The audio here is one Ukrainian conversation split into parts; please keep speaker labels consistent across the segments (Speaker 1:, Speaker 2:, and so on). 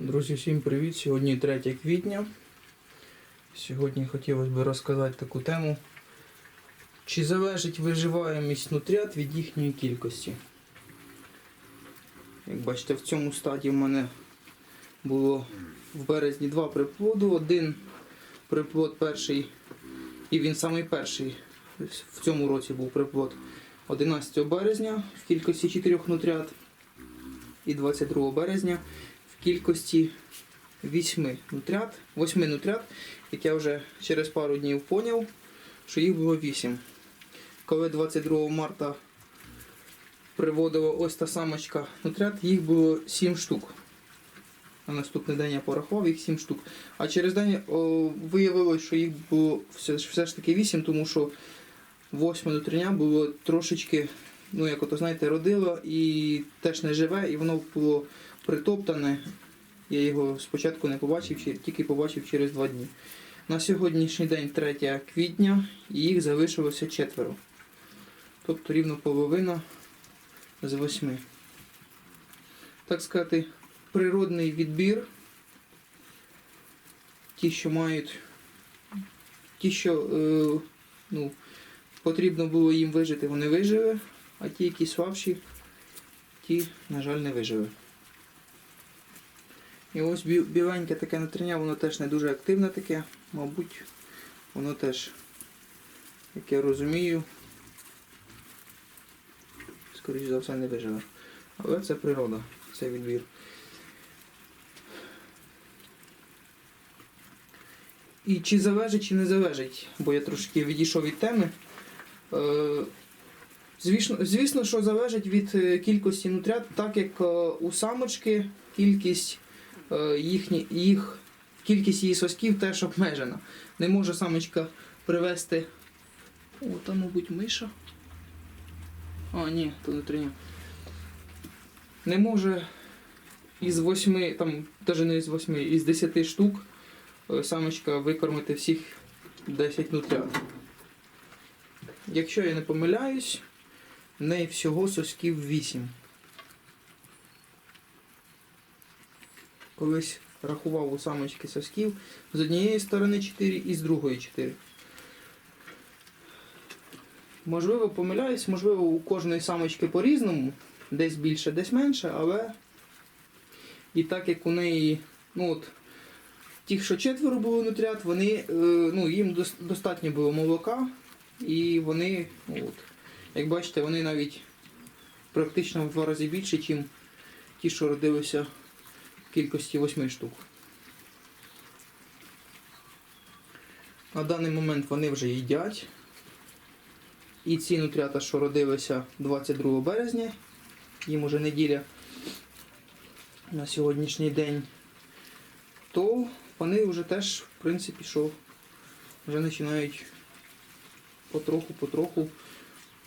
Speaker 1: Друзі, всім привіт! Сьогодні 3 квітня. Сьогодні хотілося б розказати таку тему. Чи залежить виживаємість нутрят від їхньої кількості? Як бачите, в цьому стаді в мене було в березні два приплоду. Один приплод перший, і він самий перший в цьому році був приплод 11 березня в кількості 4 нутрят і 22 березня кількості 8 нутрят, 8 нутрят, як я вже через пару днів поняв, що їх було 8. Коли 22 марта приводила ось та самочка нутрят, їх було 7 штук. На наступний день я порахував їх 7 штук. А через день виявилось, що їх було все, все ж таки 8, тому що 8 нутриня було трошечки, ну як ото знаєте, родило і теж не живе, і воно було притоптане. Я його спочатку не побачив, тільки побачив через два дні. На сьогоднішній день 3 квітня і їх залишилося четверо. Тобто рівно половина з восьми. Так сказати, природний відбір. Ті, що мають, ті, що е, ну, потрібно було їм вижити, вони вижили, а ті, які слабші, ті, на жаль, не вижили. І ось біленьке таке нутриня, воно теж не дуже активне таке, мабуть, воно теж, як я розумію, скоріш за все не виживе. Але це природа, це відбір. І чи залежить, чи не залежить, бо я трошки відійшов від теми. Звісно, звісно, що залежить від е, кількості нутрят, так як е, у самочки кількість е, їхні, їх, кількість її сосків теж обмежена. Не може самочка привести. О, там, мабуть, миша. А, ні, то нутриня. Не може із восьми, там, навіть не із восьми, із десяти штук самочка викормити всіх 10 нутрят. Якщо я не помиляюсь, в неї всього сосків 8. Колись рахував у самочки сосків з однієї сторони 4 і з другої 4. Можливо, помиляюсь, можливо, у кожної самочки по-різному, десь більше, десь менше, але і так як у неї, ну от, тих, що четверо було нутрят, вони, е, ну, їм достатньо було молока, і вони, ну, от, як бачите, вони навіть практично в два рази більше, ніж ті, що родилися в кількості восьми штук. На даний момент вони вже їдять. І ці нутрята, що родилися 22 березня, їм уже неділя на сьогоднішній день, то вони вже теж, в принципі, що вже починають потроху-потроху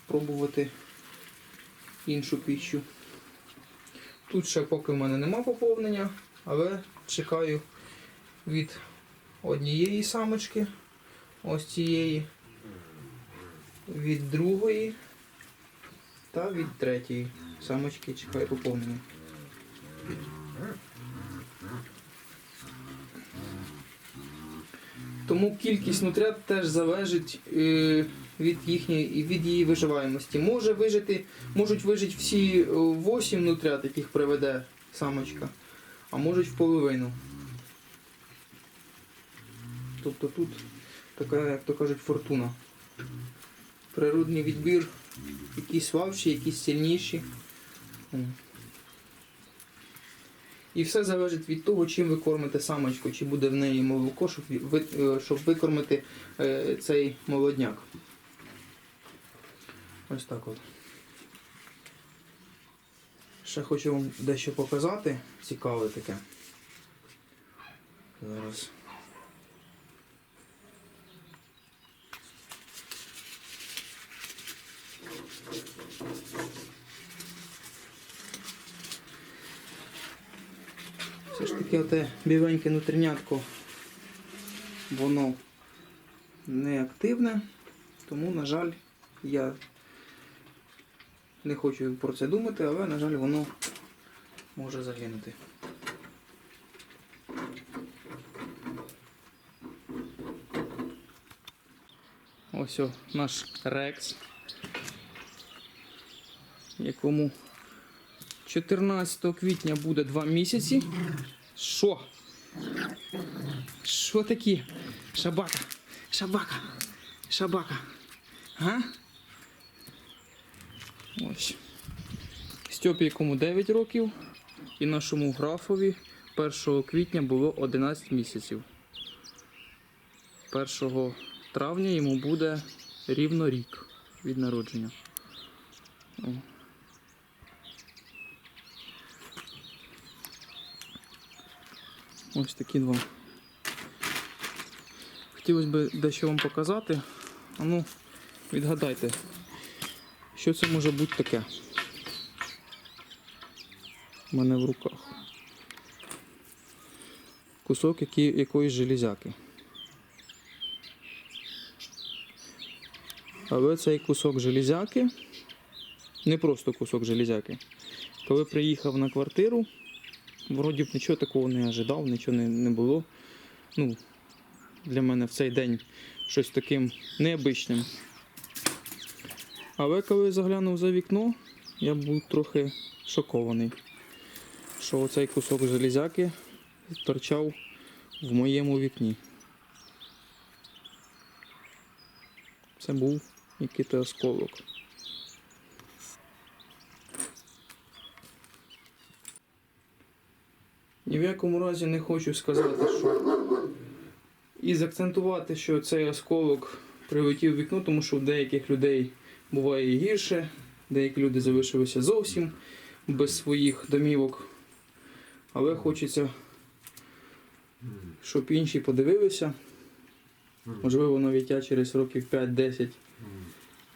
Speaker 1: пробувати іншу піщу. Тут ще поки в мене нема поповнення, але чекаю від однієї самочки, ось цієї, від другої та від третьої самочки чекаю поповнення. Тому кількість нутрят теж залежить е, від їхньої від її виживаємості. Може вижити, можуть вижити всі 8 нутрят, яких приведе самочка, а можуть в половину. Тобто тут така, як то кажуть, фортуна. Природний відбір, якісь слабші, якісь сильніші. І все залежить від того, чим ви кормите самочку, чи буде в неї молоко, щоб, ви, е, щоб викормити е, цей молодняк. Ось так от. Ще хочу вам дещо показати. Цікаве таке. Зараз. Все ж таки оте бівеньке нутрінятко, воно не активне, тому, на жаль, я не хочу про це думати, але, на жаль, воно може загинути. Ось о, наш рекс, якому 14 квітня буде 2 місяці. Що? Що такі? Шабака, шабака, шабака. Га? Ось. Стьопі, якому 9 років, і нашому графові 1 квітня було 11 місяців. 1 травня йому буде рівно рік від народження. Ось такі два. Хотілося б дещо вам показати. А ну, відгадайте, що це може бути таке у мене в руках. Кусок які, якоїсь железяки. Але цей кусок железяки, не просто кусок железяки. Коли приїхав на квартиру, вроді б нічого такого не ожидав, нічого не, не було. Ну, для мене в цей день щось таким необичним. Але коли я заглянув за вікно, я був трохи шокований, що оцей кусок железяки торчав в моєму вікні. Це був якийсь осколок. Ні в якому разі не хочу сказати, що і заакцентувати, що цей осколок прилетів в вікно, тому що в деяких людей буває і гірше, деякі люди залишилися зовсім без своїх домівок. Але хочеться, щоб інші подивилися. Можливо, навіть я через років 5-10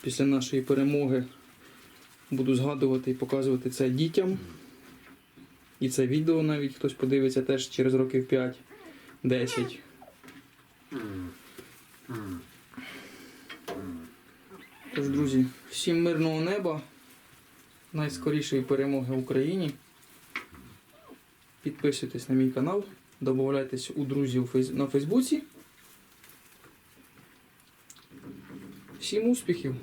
Speaker 1: після нашої перемоги буду згадувати і показувати це дітям. І це відео навіть хтось подивиться теж через років 5-10. Тож, друзі, всім мирного неба, найскорішої перемоги Україні. Підписуйтесь на мій канал, додавайтесь у друзів на Фейсбуці. Всім успіхів!